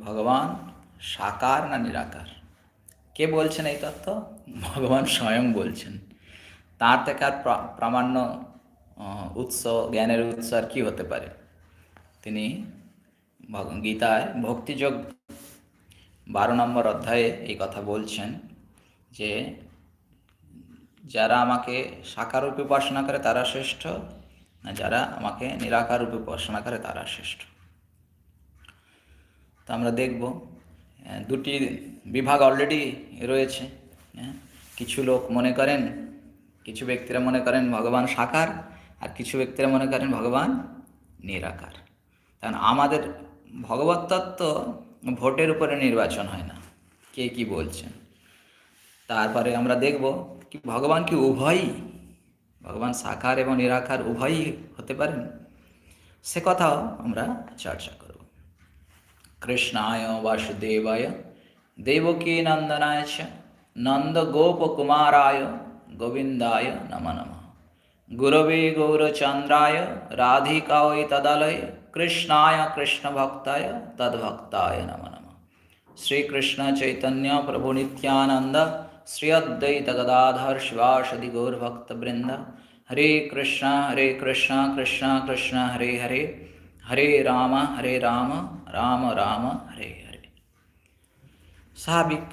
ভগবান সাকার না নিরাকার? কে বলছেন এই তত্ত্ব? ভগবান স্বয়ং বলছেন। তার থেকে আর প্রা- প্রামাণ্য উৎস, জ্ঞানের উৎস আর কি হতে পারে? তিনি গীতায় ভক্তিযোগ বারো নম্বর অধ্যায়ে এই কথা বলছেন যে, যারা আমাকে সাকার রূপে উপাসনা করে তারা শ্রেষ্ঠ, না যারা আমাকে নিরাকার রূপে উপাসনা করে তারা শ্রেষ্ঠ। তো আমরা দেখব। দুটি বিভাগ অলরেডি রয়েছে। হ্যাঁ। কিছু লোক মনে করেন, কিছু ব্যক্তিরা মনে করেন ভগবান সাকার, আর কিছু ব্যক্তিরা মনে করেন ভগবান নিরাকার। কারণ আমাদের ভগবত তত্ত্ব ভোটের উপরে নির্বাচন হয় না। কে কি বলছেন? তারপরে আমরা দেখব কি ভগবান কি উভয়ই, ভগবান সাকার এবং নিরাকার উভয়ই হতে পারেন? সে কথাও আমরা চর্চা করব। কৃষ্ণায় বাসুদেবায় দেবকী নন্দনায় চ নন্দ গোপকুমারায় গোবিন্দায় নম নম গুরবে গৌরচন্দ্রায় রাধিকায় তদালয় কৃষ্ণায় কৃষ্ণভক্তায় তদ্ভক্তায় নম নম শ্রীকৃষ্ণ চৈতন্য প্রভু নিত্যানন্দ শ্রী অদ্বৈত গদাধর শিবাসদি গৌরভক্তবৃন্দ হরে কৃষ্ণ হরে কৃষ্ণ কৃষ্ণ কৃষ্ণ হরে হরে হরে রাম হরে রাম রাম রাম, হরে হরে। স্বাভাবিক,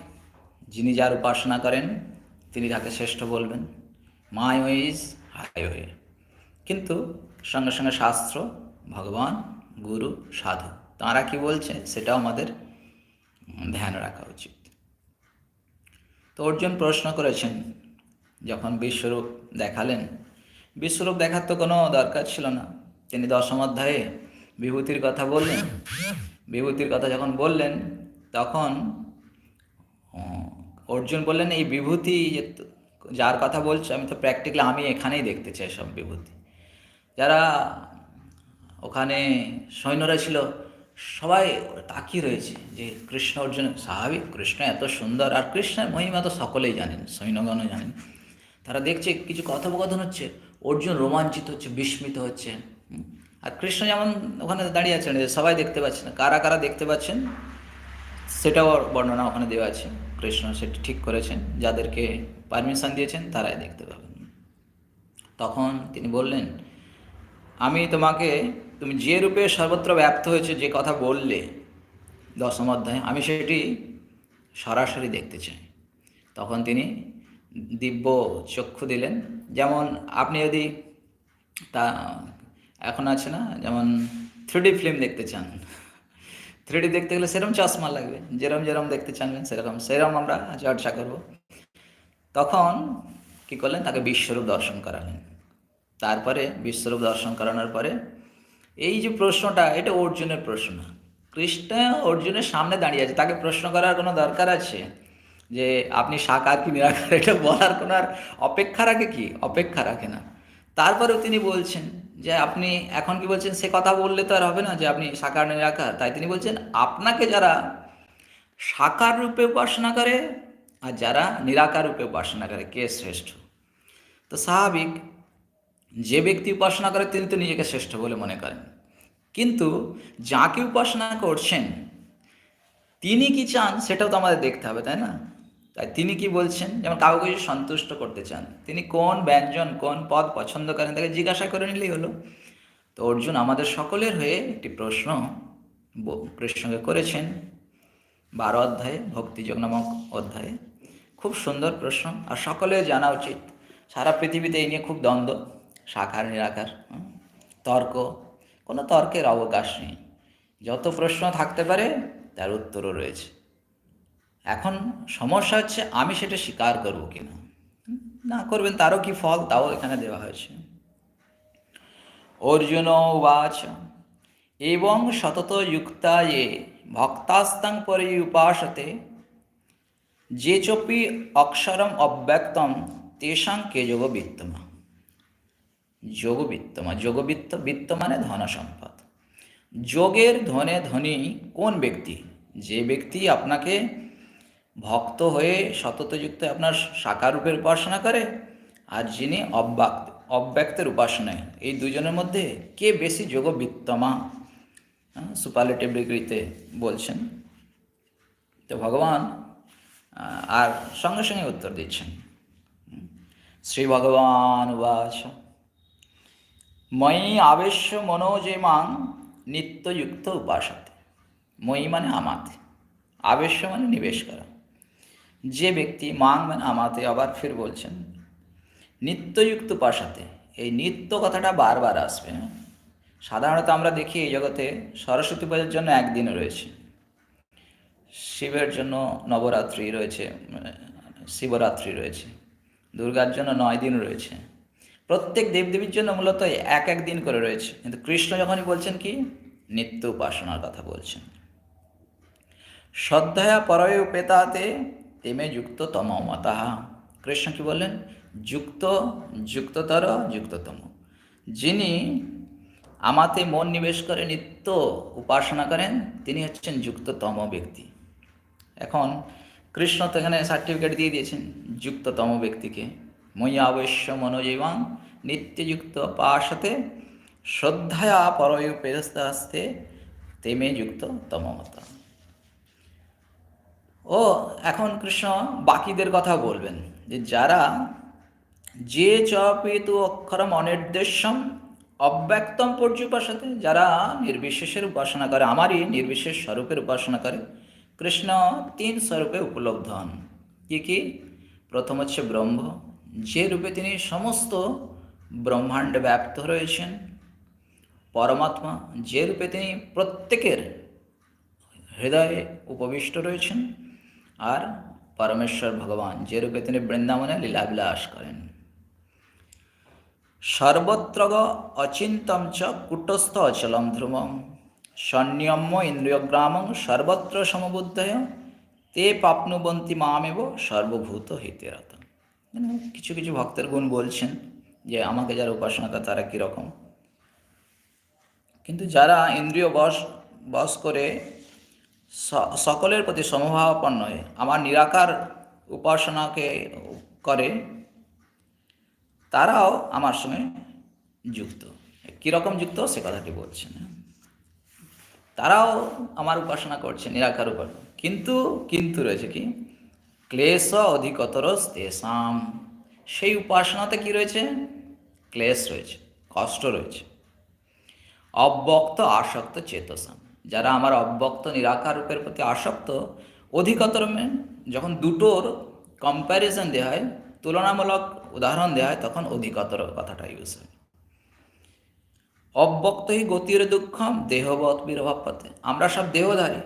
যিনি যার উপাসনা করেন, তিনি তাকে শ্রেষ্ঠ বলবেন। মাই ইজ হাই ওয়ে কিন্তু সঙ্গে সঙ্গে শাস্ত্র, ভগবান, গুরু, সাধু, তাঁরা কি বলছে সেটাও আমাদের ধ্যান রাখা উচিত। তো অর্জুন প্রশ্ন করেছেন, যখন বিশ্বরূপ দেখালেন, বিশ্বরূপ দেখার তো কোনো দরকার ছিল না। তিনি দশম অধ্যায়ে বিভূতির কথা বললেন। বিভূতির কথা যখন বললেন, তখন অর্জুন বললেন, এই বিভূতি যার কথা বলছো, আমি তো প্র্যাকটিক্যালি আমি এখানেই দেখতে চাই সব বিভূতি। যারা ওখানে সৈন্যরা ছিল, সবাই তাকিয়ে রয়েছে যে কৃষ্ণ অর্জুন স্বাভাবিক, কৃষ্ণ এত সুন্দর, আর কৃষ্ণের মহিমা তো সকলেই জানেন, সৈন্যগণও জানেন। তারা দেখছে কিছু কথোপকথন হচ্ছে, অর্জুন রোমাঞ্চিত হচ্ছে, বিস্মিত হচ্ছে। আর কৃষ্ণ যেমন ওখানে দাঁড়িয়ে আছেন সবাই দেখতে পাচ্ছেন, কারা কারা দেখতে পাচ্ছেন, সেটাও বর্ণনা ওখানে দেওয়া আছে। কৃষ্ণ সেটি ঠিক করেছেন, যাদেরকে পারমিশন দিয়েছেন, তারাই দেখতে পাবেন। তখন তিনি বললেন, আমি তোমাকে, তুমি যে রূপে সর্বত্র ব্যপ্ত হয়েছে, যে কথা বললে, দশম অধ্যায়ে, আমি সেটি সরাসরি দেখতে চাই। তখন তিনি দিব্য চক্ষু দিলেন। যেমন আপনি যদি তা এখন আছে না, যেমন থ্রিডি ফিল্ম দেখতে চান। থ্রিডি দেখতে গেলে সেরকম চশমা লাগবে যেরকম যেরকম দেখতে চানবেন সেরকম সেরকম আমরা চর্চা করব। তখন কি করলেন, তাকে বিশ্বরূপ দর্শন করালেন। তারপরে বিশ্বরূপ দর্শন করানোর পরে এই যে প্রশ্নটা, এটা অর্জুনের প্রশ্ন। কৃষ্ণ অর্জুনের সামনে দাঁড়িয়ে আছে, তাকে প্রশ্ন করার কোনো দরকার আছে? যে আপনি সাকার কি নিরাকার, এটা বলার কোনো আর অপেক্ষা রাখে কি? অপেক্ষা রাখে না। তারপরেও তিনি বলছেন যে আপনি এখন কি বলছেন, সে কথা বললে তো আর হবে না যে আপনি সাকার নিরাকার তাই তিনি বলছেন, আপনাকে যারা সাকার রূপে উপাসনা করে আর যারা নিরাকার রূপে উপাসনা করে, কে শ্রেষ্ঠ? তো স্বাভাবিক, যে ব্যক্তি উপাসনা করে, তিনি তো নিজেকে শ্রেষ্ঠ বলে মনে করেন। কিন্তু যাকে উপাসনা করছেন, তিনি কি চান, সেটাও তো আমাদের দেখতে হবে, তাই না? তাই তিনি কি বলছেন? যেমন কাউকে যদি সন্তুষ্ট করতে চান, তিনি কোন ব্যঞ্জন, কোন পদ পছন্দ করেন তাকে জিজ্ঞাসা করে নিলেই হলো। তো অর্জুন আমাদের সকলের হয়ে একটি প্রশ্ন কৃষ্ণকে করেছেন। বারো অধ্যায়ে ভক্তিযোগ নামক অধ্যায়ে। খুব সুন্দর প্রশ্ন আর সকলের জানা উচিত। সারা পৃথিবীতে এই নিয়ে খুব দ্বন্দ্ব, সাকার, নিরাকার তর্ক, কোনো তর্কের অবকাশ নেই। যত প্রশ্ন থাকতে পারে, তার উত্তরও রয়েছে। এখন সমস্যা হচ্ছে আমি সেটা স্বীকার করব কিনা। না করবেন, তারও কি ফল? তাও এখানে দেওয়া হয়েছে। অর্জুন উবাচ, এবং সতত যুক্তা ভক্তাস্তাং পরে উপাসতে, যে চপি অক্ষরম অব্যক্তম, তেষাং কে যোগ বিত্তমা যোগবিত্তমা, যোগবিত্ত, বিত্ত মানে ধন সম্পদ। যোগের ধনে ধনী কোন ব্যক্তি? যে ব্যক্তি আপনাকে ভক্ত হয়ে সততযুক্ত আপনার সাকার রূপের উপাসনা করে, আর যিনি অব্যক্ত, অব্যক্তের উপাসনায়। এই দুজনের মধ্যে কে বেশি যোগবিত্তমা? সুপারলেটিভ ডিগ্রিতে বলছেন। তো ভগবান আর সঙ্গে সঙ্গে উত্তর দিচ্ছেন। শ্রী ভগবান উবাচ। ময়ি আবেশ্য মনোজেমাং নিত্যযুক্ত উপাসতে। মই মানে আমাতে। আবেশ্য মানে নিবেশ করা। যে ব্যক্তি মাং মানে আমাতে আবার ফির বলছেন, নিত্যযুক্ত পাশাতে। এই নিত্য কথাটা বারবার আসবে হ্যাঁ? সাধারণত আমরা দেখি এই জগতে সরস্বতী পূজার জন্য একদিন রয়েছে। শিবের জন্য নবরাত্রি রয়েছে মানে শিবরাত্রি রয়েছে, দুর্গার জন্য নয় দিন রয়েছে। প্রত্যেক দেবদেবীর জন্য মূলত এক এক দিন করে রয়েছে। কিন্তু কৃষ্ণ যখনই বলছেন কি? নিত্য উপাসনার কথা বলছেন। শ্রদ্ধায়া পরয় পেতাতে তেমে যুক্ত তমমতাহা কৃষ্ণ কি বললেন যুক্ত যুক্ততর যুক্ততম যিনি আমাতে মন নিবেশ করে নিত্য উপাসনা করেন তিনি হচ্ছেন যুক্ততম ব্যক্তি এখন কৃষ্ণ তো এখানে সার্টিফিকেট দিয়ে দিয়েছেন, যুক্ততম ব্যক্তিকে। মই আবশ্য মনোজীবাং নিত্যযুক্ত পাশতে, শ্রদ্ধায়া পেরস্তাস্তে তেমে যুক্ত তমমতা ও, এখন কৃষ্ণ বাকিদের কথা বলবেন যে যারা যে চপেতু অক্ষরম অনির্দেশ্যম অব্যক্তম পর্যুপাসাতে, যারা নির্বিশেষের উপাসনা করে, আমারই নির্বিশেষ স্বরূপের উপাসনা করে, কৃষ্ণ তিন স্বরূপে উপলব্ধ হন। কি কি? প্রথম হচ্ছে ব্রহ্ম, যে রূপে তিনি সমস্ত ব্রহ্মাণ্ডে ব্যপ্ত রয়েছেন। পরমাত্মা, যে রূপে তিনি প্রত্যেকের হৃদয়ে উপবিষ্ট রয়েছেন। আর পরমেশ্বর ভগবান, যে রূপে তিনি বৃন্দাবনে লীলাবিলাস করেন। সর্বত্রগ অচিন্তম চ কুটস্থ অচলম ধ্রুবম সন্ন্যম্য ইন্দ্রিয়গ্রামং সর্বত্র সমবুদ্ধয়, তে পাপ্নুবন্তি মামেব সর্বভূত হিতেরত। মানে কিছু কিছু ভক্তের গুণ বলছেন যে আমাকে যারা উপাসনা করে তারা কীরকম। কিন্তু যারা ইন্দ্রিয় বশ বশ করে সকলের প্রতি সমভাবাপন্ন হয়ে আমার নিরাকার উপাসনাকে করে তারাও আমার সঙ্গে যুক্ত। কীরকম যুক্ত সে কথাটি বলছেন। তারাও আমার উপাসনা করছে, নিরাকার উপাসনা কিন্তু কিন্তু রয়েছে কি? ক্লেশ অধিকতর তেসাম সেই উপাসনাতে কি রয়েছে? ক্লেশ রয়েছে, কষ্ট রয়েছে। অব্যক্ত আসক্ত চেতসাম। যারা আমার অব্যক্ত নিরাকার রূপের প্রতি আসক্ত, অধিকতর যখন দুটোর কম্প্যারিজন দেওয়া হয়, তুলনামূলক উদাহরণ দেওয়া হয়, তখন অধিকতর কথাটা ইউজ হয়। অব্যক্তই গতির দুঃখম, দেহবৎ বিরভাবপথে আমরা সব দেহধারী।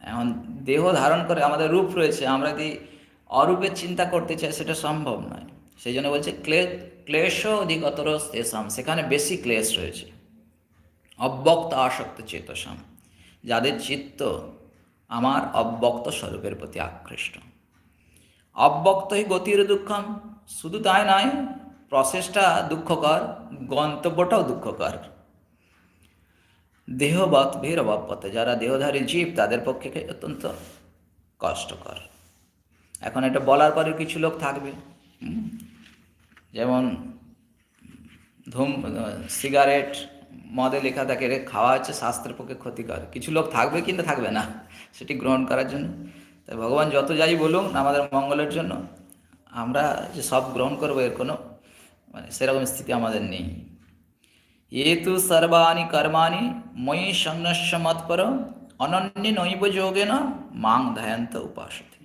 এখন দেহ ধারণ করে আমাদের রূপ রয়েছে, আমরা যদি অরূপের চিন্তা করতে চাই, সেটা সম্ভব নয়। সেই জন্য বলছে ক্লে ক্লেশ অধিকতর তেসাম সেখানে বেশি ক্লেশ রয়েছে। অব্যক্ত আসক্ত চেতসাম, যাদের চিত্ত আমার অব্যক্ত স্বরূপের প্রতি আকৃষ্ট। অব্যক্তই গতির দুঃখম, শুধু তাই নয় প্রসেসটা দুঃখকর, গন্তব্যটাও দুঃখকর। দেহবৎ অভাবপথে যারা দেহধারী জীব, তাদের পক্ষে অত্যন্ত কষ্টকর। এখন এটা বলার পরে কিছু লোক থাকবে। যেমন ধূম, সিগারেট মদে লেখা থাকে, রে, খাওয়া হচ্ছে স্বাস্থ্যের পক্ষে ক্ষতিকর। কিছু লোক থাকবে কিন্তু থাকবে না, সেটি গ্রহণ করার জন্য। তাই ভগবান যত যাই বলুন আমাদের মঙ্গলের জন্য, আমরা যে সব গ্রহণ করব এর কোনো মানে সেরকম স্থিতি আমাদের নেই। এ তু সর্বাণি কর্মাণি, ময়ি সংনশ্য মৎপর অনন্য নৈব যোগেন, মাং ধ্যায়ন্ত উপাসতে।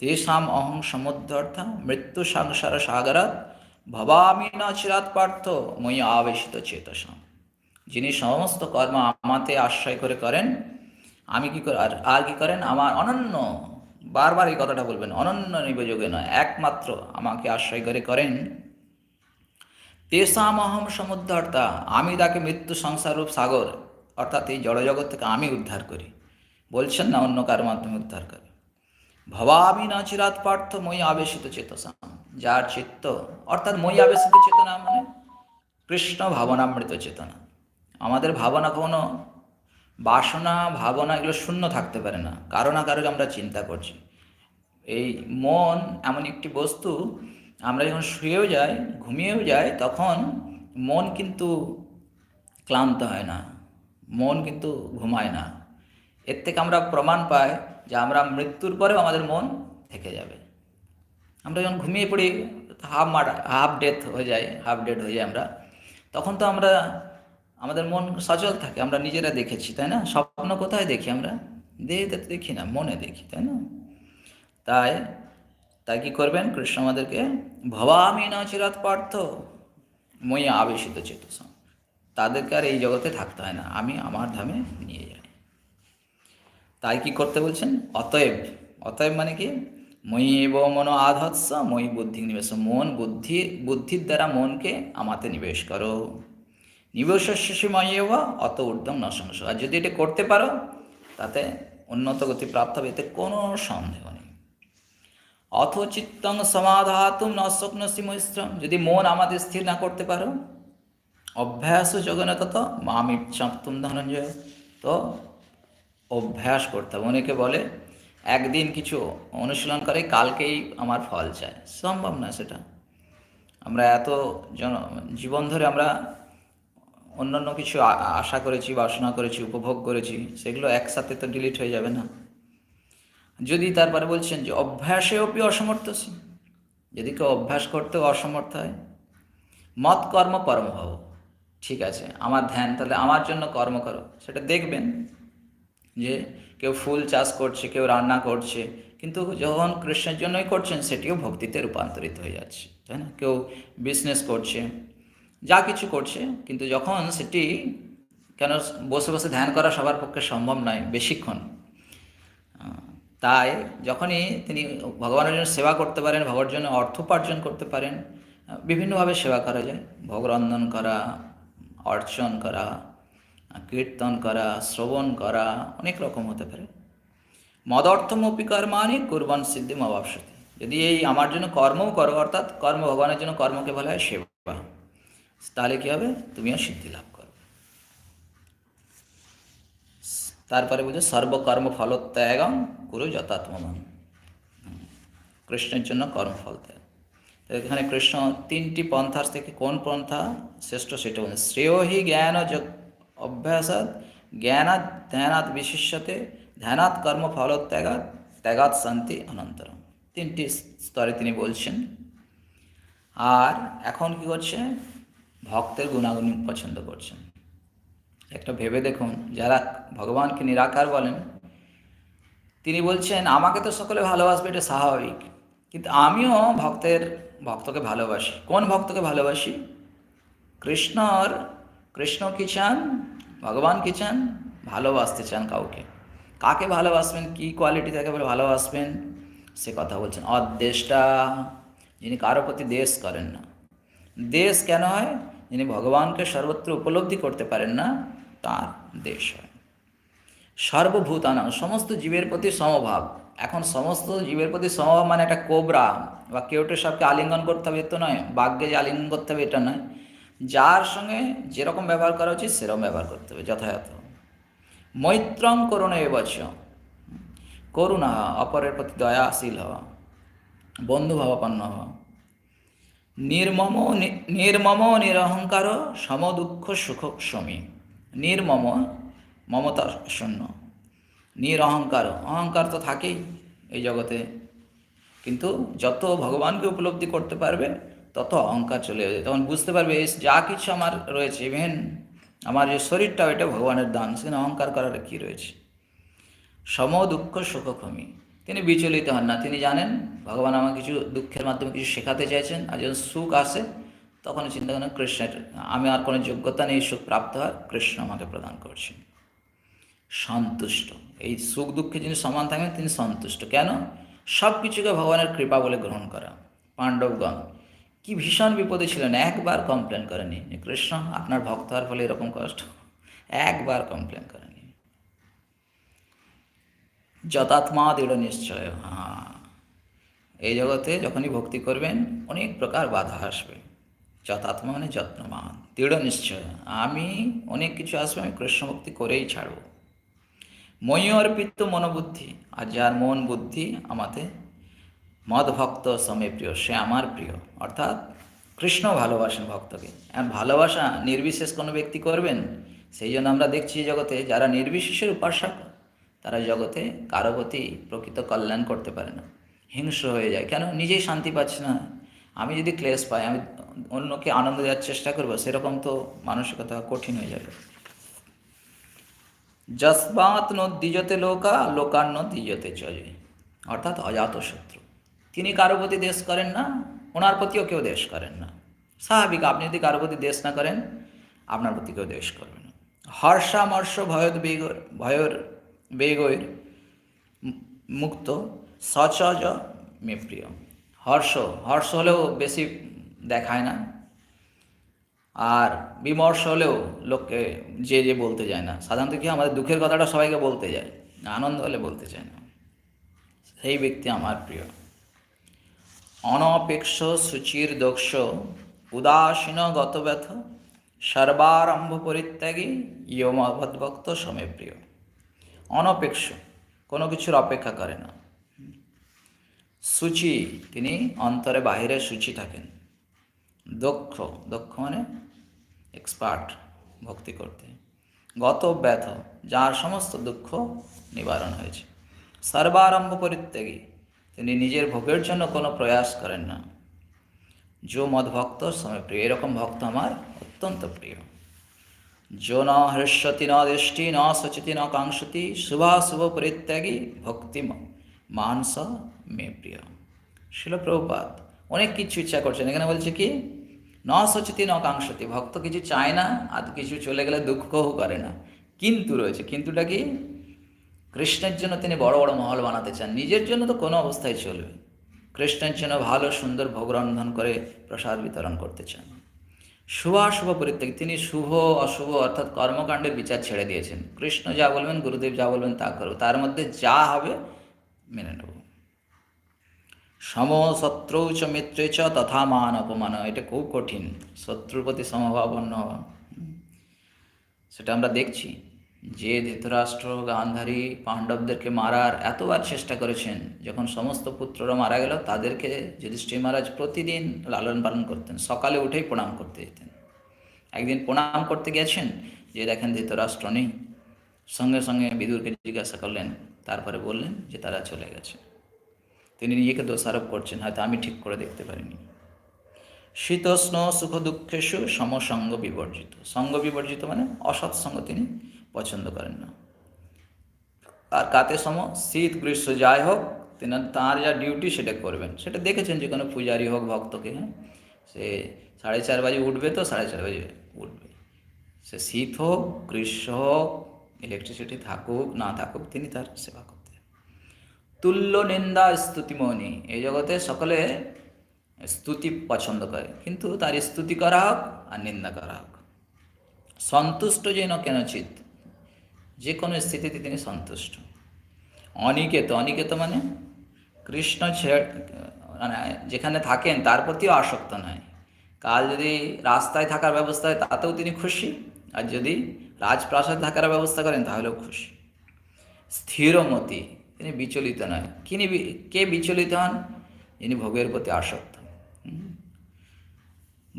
তেষাম অহং সমুদ্ধর্থ, মৃত্যু সংসার সাগরাত ভবামি ন চিরাত পার্থ মই আবেশিত চেতসাম। যিনি সমস্ত কর্ম আমাতে আশ্রয় করে করেন, আমি কি করে আর আর কি করেন? আমার অনন্য, বারবার এই কথাটা বলবেন, অনন্য নিবযোগে নয়, একমাত্র আমাকে আশ্রয় করে করেন। তেসামহম সমুদ্ধার্তা, আমি তাকে মৃত্যু সংসাররূপ সাগর, অর্থাৎ এই জড়জগৎ থেকে আমি উদ্ধার করি। বলছেন না অন্য কারও মাধ্যমে উদ্ধার করে। ভবামি না চিরাত পার্থ, মই আবেশিত চেতসাম। যার চিত্ত, অর্থাৎ মই আবেশিত চেতনা মানে কৃষ্ণ ভাবনামৃত চেতনা। আমাদের ভাবনা কোনো বাসনা, ভাবনা এগুলো শূন্য থাকতে পারে না, কারও না কারও আমরা চিন্তা করছি। এই মন এমন একটি বস্তু, আমরা যখন শুয়েও যাই, ঘুমিয়েও যাই, তখন মন কিন্তু ক্লান্ত হয় না, মন কিন্তু ঘুমায় না। এর থেকে আমরা প্রমাণ পাই যে আমরা মৃত্যুর পরেও আমাদের মন থেকে যাবে। আমরা যখন ঘুমিয়ে পড়ি হাফ মার হাফ ডেথ হয়ে যায় হাফ ডেড হয়ে যায় আমরা, তখন তো আমরা আমাদের মন সচল থাকে, আমরা নিজেরা দেখেছি, তাই না? স্বপ্ন কোথায় দেখি আমরা? দেহেতে দেখি না, মনে দেখি, তাই না? তাই তাই কি করবেন? কৃষ্ণ আমাদেরকে, ভবামি না চিরাত পার্থ মই আবেশিত চেতস তাদেরকে আর এই জগতে থাকতে হয় না, আমি আমার ধামে নিয়ে যাই। তাই কি করতে বলছেন? অতএব অতএব মানে কি? মই এব মন আধৎস মই বুদ্ধি নিবেশ। মন বুদ্ধি, বুদ্ধির দ্বারা মনকে আমাতে নিবেশ করো। নিবেশ মই এব অত ঊর্ধ্বম ন আর যদি এটা করতে পারো, তাতে উন্নত গতি প্রাপ্ত হবে, এতে কোনো সন্দেহ নেই। অথ চিত্তং সমাধাতুম ন শক্নসি মৈশ্রম যদি মন আমাদের স্থির না করতে পারো অভ্যাস জগন্নাথ মামিচ্ছাপ্তুম ধনঞ্জয়, তো অভ্যাস করতে হবে। অনেকে বলে, একদিন কিছু অনুশীলন করে, কালকেই আমার ফল চায়। সম্ভব না সেটা। আমরা এত জন জীবন ধরে আমরা অন্যান্য কিছু আশা করেছি, বাসনা করেছি, উপভোগ করেছি, সেগুলো একসাথে তো ডিলিট হয়ে যাবে না। যদি তারপরে বলছেন যে অভ্যাসে অপি অসমর্থসী যদি কেউ অভ্যাস করতেও অসমর্থ হয়, মত কর্ম পরম হব ঠিক আছে, আমার ধ্যান তাহলে আমার জন্য কর্ম করো। সেটা দেখবেন যে কেউ ফুল চাষ করছে, কেউ রান্না করছে, কিন্তু যখন কৃষ্ণের জন্যই করছেন, সেটিও ভক্তিতে রূপান্তরিত হয়ে যাচ্ছে। তাই না? কেউ বিজনেস করছে যা কিছু করছে, কিন্তু যখন সেটি কেন বসে বসে ধ্যান করা সবার পক্ষে সম্ভব নয়, বেশিক্ষণ। তাই যখনই তিনি ভগবানের জন্য সেবা করতে পারেন, ভগবানের জন্য অর্থ উপার্জন করতে পারেন বিভিন্নভাবে সেবা করা যায়। ভোগরন্ধন করা, অর্চন করা, কীর্তন করা, শ্রবণ করা, অনেক রকম হতে পারে। মদ মদর্থমপি কর্মানি কুরবান সিদ্ধি মবাবসতি। যদি এই আমার জন্য কর্মও করো, অর্থাৎ কর্ম ভগবানের জন্য কর্মকে বলা হয় সেবা। তাহলে কী হবে? তুমিও সিদ্ধি লাভ করো তারপরে বলছে সর্বকর্ম ফলত্যাগম কুরু যথাত্মমান কৃষ্ণের জন্য কর্মফল ত্যাগ। এখানে কৃষ্ণ তিনটি পন্থার থেকে কোন পন্থা শ্রেষ্ঠ সেটা বলছে শ্রেয় হি জ্ঞান যোগ অভ্যাসাৎ, জ্ঞানাৎ, ধ্যানাৎ বিশিষ্যতে, ধ্যানাৎ কর্ম ফলত্যাগাৎ ত্যাগাৎ শান্তি অনন্তরম তিনটি স্তরে তিনি বলছেন। আর এখন কি করছে? ভক্তের গুণাগুণ পছন্দ করছেন। একটা ভেবে দেখুন, যারা ভগবানকে নিরাকার বলেন, তিনি বলছেন, আমাকে তো সকলে ভালোবাসবে, এটা স্বাভাবিক। কিন্তু আমিও ভক্তের, ভক্তকে ভালোবাসি। কোন ভক্তকে ভালোবাসি? কৃষ্ণর, কৃষ্ণ কি চান? ভগবান কি চান? ভালোবাসতে চান কাউকে। কাকে ভালোবাসবেন? কি কোয়ালিটি থাকে বলে ভালোবাসবেন? সে কথা বলছেন। অদেশটা যিনি কারও প্রতি দেশ করেন না। দেশ কেন হয়? যিনি ভগবানকে সর্বত্র উপলব্ধি করতে পারেন না, তার দেশ হয়। সর্বভূতানাং সমস্ত জীবের প্রতি সমভাব। এখন সমস্ত জীবের প্রতি সমভাব মানে একটা কোবরা, বা কেউটে সবকে আলিঙ্গন করতে হবে তো নয়, বাঘকে যে আলিঙ্গন করতে হবে, এটা নয়। যার সঙ্গে যেরকম ব্যবহার করা উচিত, সেরকম ব্যবহার করতে হবে, যথাযথ। মৈত্রং করুণ এবছ করুণা অপরের প্রতি দয়াশীল হওয়া, বন্ধুভাবাপন্ন হওয়া। নির্মম নির্মম নিরহংকার, সমদুঃখ সুখ সমী। নির্মম, মমতা শূন্য। নিরহংকার, অহংকার তো থাকেই এই জগতে। কিন্তু যত ভগবানকে উপলব্ধি করতে পারবে, তত অহংকার চলে যাবে। তখন বুঝতে পারবে যা কিছু আমার রয়েছে ইভেন আমার যে শরীরটাও, এটা ভগবানের দান। সেখানে অহংকার করার কী রয়েছে? সম দুঃখ সুখ ক্ষমি তিনি বিচলিত হন না। তিনি জানেন, ভগবান আমাকে কিছু দুঃখের মাধ্যমে কিছু শেখাতে চাইছেন আর যখন সুখ আসে তখন চিন্তা করেন কৃষ্ণের, আমি আর কোনো যোগ্যতা নেই, সুখ প্রাপ্ত হওয়ার কৃষ্ণ আমাকে প্রদান করছেন। সন্তুষ্ট। এই সুখ দুঃখে যিনি সমান থাকেন তিনি সন্তুষ্ট। কেন? সব কিছুকে ভগবানের কৃপা বলে গ্রহণ করা। পাণ্ডবগণ, কি ভীষণ বিপদে ছিলেন। একবার কমপ্লেন করেনি কৃষ্ণ, আপনার ভক্ত হওয়ার ফলে এরকম কষ্ট? একবার কমপ্লেন করেনি। যথাত্মা দৃঢ় নিশ্চয় হ্যাঁ। এই জগতে যখনই ভক্তি করবেন, অনেক প্রকার বাধা আসবে। যথাত্মা মানে যত্নমান দৃঢ় নিশ্চয়। আমি অনেক কিছু আসবে, আমি কৃষ্ণ ভক্তি করেই ছাড়ব। মই অর্পিত মনোবুদ্ধি, আর যার মন বুদ্ধি আমাতে মদ ভক্ত সময় প্রিয়, সে আমার প্রিয়। অর্থাৎ কৃষ্ণ ভালোবাসেন ভক্তকে। আর ভালোবাসা নির্বিশেষ কোনো ব্যক্তি করবেন, সেই জন্য আমরা দেখছি জগতে যারা নির্বিশেষের উপাসক তারা জগতে কারও প্রতি প্রকৃত কল্যাণ করতে পারে না। হিংস্র হয়ে যায়। কেন? নিজেই শান্তি পাচ্ছে না। আমি যদি ক্লেশ পাই, আমি অন্যকে আনন্দ দেওয়ার চেষ্টা করব, সেরকম তো মানসিকতা কঠিন হয়ে যাবে। যস্মাৎ ন দ্বিজতে লোকা, লোকান্ন দ্বিজতে চলে অর্থাৎ অজাত শত্রু। তিনি কারও প্রতি দেশ করেন না, ওনার প্রতিও কেউ দেশ করেন না। স্বাভাবিক, আপনি যদি কারও প্রতি দেশ না করেন, আপনার প্রতি কেউ দেশ করবে না। হর্ষামর্ষ ভয়ত বেগ ভয়র বেগৈর মুক্ত, সচজ মে প্রিয় হর্ষ হর্ষ হলেও বেশি দেখায় না। আর বিমর্ষ হলেও লোককে যে যে বলতে যায় না। সাধারণত কি আমাদের দুঃখের কথাটা সবাইকে বলতে যায়? আনন্দ হলে বলতে চায় না। সেই ব্যক্তি আমার প্রিয়। অনপেক্ষ সুচির দক্ষ, উদাসীন গতব্যথ, সর্বারম্ভ পরিত্যাগী ইয়মভদ্ভক্ত সমে প্রিয়। অনপেক্ষ, কোনো কিছুর অপেক্ষা করে না। সূচি, তিনি অন্তরে বাহিরে সূচি থাকেন। দক্ষ দক্ষ মানে এক্সপার্ট ভক্তি করতে। গত ব্যথ, যার সমস্ত দুঃখ নিবারণ হয়েছে। সর্বারম্ভ পরিত্যাগী, তিনি নিজের ভোগের জন্য কোনো প্রয়াস করেন না। যো মদ ভক্ত, সময় প্রিয়। এরকম ভক্ত আমার অত্যন্ত প্রিয়। যো ন হৃষ্যতি ন দৃষ্টি ন সচিতি ন কাঙ্ক্ষতি শুভাশুভ পরিত্যাগী ভক্তি মানস মে প্রিয় শিল প্রভুপাত অনেক কিছু ইচ্ছা করছেন। এখানে বলছে কি? ন সচিতি ন কাঙ্ক্ষতি। ভক্ত কিছু চায় না, আর কিছু চলে গেলে দুঃখও করে না। কিন্তু রয়েছে, কিন্তুটা কি? কৃষ্ণের জন্য তিনি বড় বড় মহল বানাতে চান। নিজের জন্য তো কোনো অবস্থায় চলবে। কৃষ্ণের জন্য ভালো, সুন্দর ভোগ রন্ধন করে প্রসাদ বিতরণ করতে চান। শুভাশুভ পরিত্যাগ। তিনি শুভ, অশুভ অর্থাৎ কর্মকাণ্ডের বিচার ছেড়ে দিয়েছেন। কৃষ্ণ যা বলবেন, গুরুদেব যা বলবেন তা করো তার মধ্যে যা হবে মেনে নেব। সম শত্রু চ মিত্রে চ তথা মান অপমান। এটা খুব কঠিন। শত্রুর প্রতি সমভাবন্ন সেটা আমরা দেখছি। যে ধৃতরাষ্ট্র গান্ধারী পাণ্ডবদেরকে মারার এতবার চেষ্টা করেছেন, যখন সমস্ত পুত্ররা মারা গেল, তাদেরকে যুধিষ্ঠির মহারাজ প্রতিদিন লালন পালন করতেন, সকালে উঠেই প্রণাম করতে যেতেন। একদিন প্রণাম করতে গেছেন যে দেখেন ধৃতরাষ্ট্র নেই। সঙ্গে সঙ্গে বিদুরকে জিজ্ঞাসা করলেন, তারপরে বললেন যে তারা চলে গেছে। তিনি নিজেকে দোষারোপ করছেন, হয়তো আমি ঠিক করে দেখতে পারিনি। শীতোষ্ণ সুখ দুঃখেশু সমসঙ্গ বিবর্জিত। সঙ্গ বিবর্জিত মানে অসৎসঙ্গ তিনি পছন্দ করেন না। আর কাতে সম শীত গ্রীষ্ম যাই হোক, তিনি তাঁর যা ডিউটি সেটা করবেন। সেটা দেখেছেন যে কোনো পূজারি হোক, ভক্তকে হ্যাঁ? সে সাড়ে চার বাজে উঠবে তো, সাড়ে চার বাজে উঠবে। সে শীত হোক, গ্রীষ্ম হোক ইলেকট্রিসিটি থাকুক, না থাকুক, তিনি তার সেবা করতেন। তুল্য নিন্দা স্তুতিমণি এই জগতে সকলে স্তুতি পছন্দ করে। কিন্তু তার স্তুতি করা হোক আর নিন্দা করা হোক। সন্তুষ্ট যেন কেন কেনচিত যে কোনো স্থিতিতে তিনি সন্তুষ্ট। অনিকেত অনিকেত মানে কৃষ্ণ মানে যেখানে থাকেন তার প্রতিও আসক্ত নয়। কাল যদি রাস্তায় থাকার ব্যবস্থা হয়, তাতেও তিনি খুশি। আর যদি রাজপ্রাসাদ থাকার ব্যবস্থা করেন, তাহলেও খুশি। স্থিরমতি, তিনি বিচলিত নয়। কিনি কে বিচলিত হন? যিনি ভোগের প্রতি আসক্ত।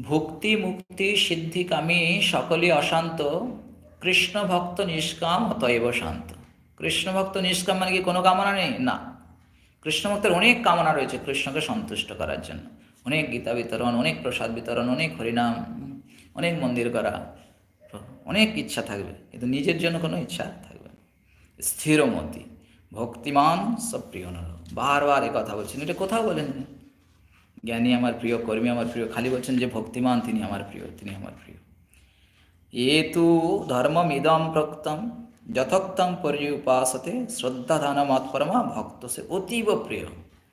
ভক্তি, মুক্তি, সিদ্ধিকামী, সকলই অশান্ত। কৃষ্ণ ভক্ত নিষ্কাম অতএব শান্ত। কৃষ্ণ ভক্ত নিষ্কাম মানে কি কোনো কামনা নেই? না। কৃষ্ণ ভক্তের অনেক কামনা রয়েছে কৃষ্ণকে সন্তুষ্ট করার জন্য। অনেক গীতা বিতরণ, অনেক প্রসাদ বিতরণ, অনেক হরিনাম, অনেক মন্দির করা, অনেক ইচ্ছা থাকবে, কিন্তু নিজের জন্য কোনো ইচ্ছা থাকবে না। স্থিরমতি ভক্তিমান সব প্রিয় নর বারবার এ কথা বলছেন। এটা কোথাও বলেন জ্ঞানী আমার প্রিয়, কর্মী আমার প্রিয়, খালি বলছেন যে ভক্তিমান তিনি আমার প্রিয়, তিনি আমার প্রিয়। এ তু ধর্মমিদম প্রক্তম যথোক্তম পর্যুপাসতে শ্রদ্ধাধান মৎপরমা ভক্ত সে অতীব প্রিয়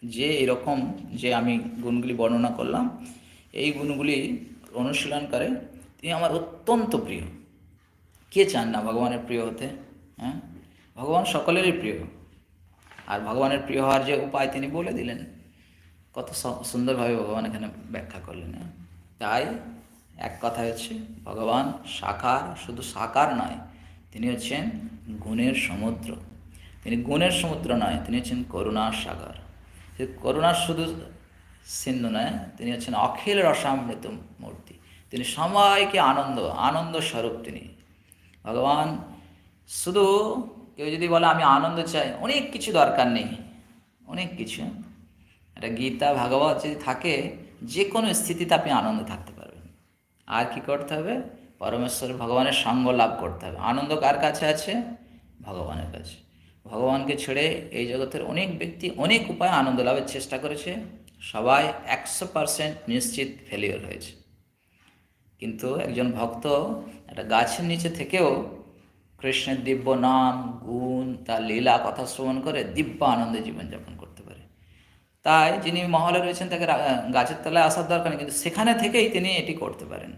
যে এরকম, যে আমি গুণগুলি বর্ণনা করলাম, এই গুণগুলি অনুশীলন করে, তিনি আমার অত্যন্ত প্রিয়। কে চান না ভগবানের প্রিয় হতে? হ্যাঁ? ভগবান সকলেরই প্রিয়। আর ভগবানের প্রিয় হওয়ার যে উপায় তিনি বলে দিলেন, কত সুন্দরভাবে ভগবান এখানে ব্যাখ্যা করলেন হ্যাঁ? তাই এক কথা হচ্ছে ভগবান সাকার, শুধু সাকার নয়, তিনি হচ্ছেন গুণের সমুদ্র। তিনি গুণের সমুদ্র নয়, তিনি হচ্ছেন করুণার সাগর। করুণার শুধু সিন্ধু নয়, তিনি হচ্ছেন অখিল রসামৃত মূর্তি। তিনি সবাইকে আনন্দ আনন্দ স্বরূপ তিনি। ভগবান শুধু কেউ যদি বলে, আমি আনন্দ চাই, অনেক কিছু দরকার নেই, অনেক কিছু। একটা গীতা, ভাগবত যদি থাকে যে কোনো স্থিতিতে আপনি আনন্দে থাকতে পারবেন আর কি করতে হবে? পরমেশ্বর ভগবানের সঙ্গ লাভ করতে হবে। আনন্দ কার কাছে আছে? ভগবানের কাছে। ভগবানকে ছেড়ে এই জগতের অনেক ব্যক্তি অনেক উপায়ে আনন্দ লাভের চেষ্টা করেছে। সবাই একশো পারসেন্ট নিশ্চিত ফেলিওর হয়েছে। কিন্তু একজন ভক্ত একটা গাছের নিচে থেকেও কৃষ্ণের দিব্য নাম, গুণ, তার লীলা, কথা শ্রবণ করে দিব্য আনন্দে জীবনযাপন তাই যিনি মহলে রয়েছেন তাকে গাছের তলায় আসার দরকার নেই, কিন্তু সেখানে থেকেই তিনি এটি করতে পারেন।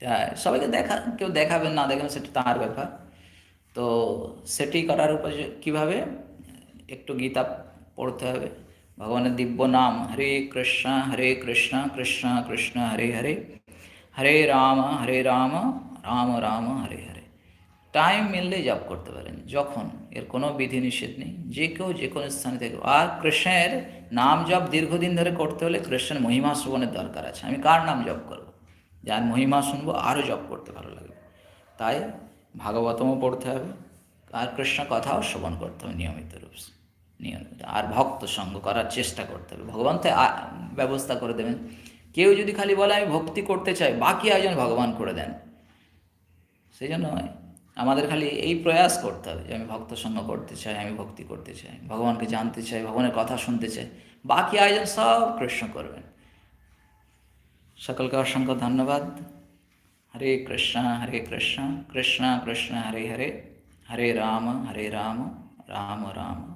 তাই সবাইকে দেখা, কেউ দেখাবেন, না দেখাবেন সেটা তার ব্যাপার। তো সেটি করার উপায়, কীভাবে? একটু গীতা পড়তে হবে। ভগবানের দিব্য নাম, হরে কৃষ্ণ হরে কৃষ্ণ কৃষ্ণ কৃষ্ণ, হরে হরে। হরে রাম হরে রাম রাম রাম, হরে হরে। টাইম মিললে জপ করতে পারেন। যখন এর কোনো বিধি নিষেধ নেই। যে কেউ যে কোনো স্থানে থেকে। আর কৃষ্ণের নাম জপ দীর্ঘদিন ধরে করতে হলে কৃষ্ণের মহিমা শ্রবণের দরকার আছে। আমি কার নাম জপ করব? যার মহিমা শুনব, আরও জপ করতে ভালো লাগবে। তাই ভাগবতমও পড়তে হবে। আর কৃষ্ণ কথাও শ্রবণ করতে হবে নিয়মিত রূপ নিয়মিত। আর ভক্ত সঙ্গ করার চেষ্টা করতে হবে। ভগবান তো ব্যবস্থা করে দেবেন। কেউ যদি খালি বলে, আমি ভক্তি করতে চাই। বাকি আয়োজন ভগবান করে দেন। সেই জন্য আমাদের খালি এই প্রয়াস করতে হবে যে আমি ভক্ত সঙ্গ করতে চাই, আমি ভক্তি করতে চাই, ভগবানকে জানতে চাই, ভগবানের কথা শুনতে চাই। বাকি আয়োজন সব কৃষ্ণ করবেন। সকলকে অসংখ্য ধন্যবাদ। হরে কৃষ্ণ হরে কৃষ্ণ কৃষ্ণ কৃষ্ণ, হরে হরে। হরে রাম হরে রাম রাম রাম।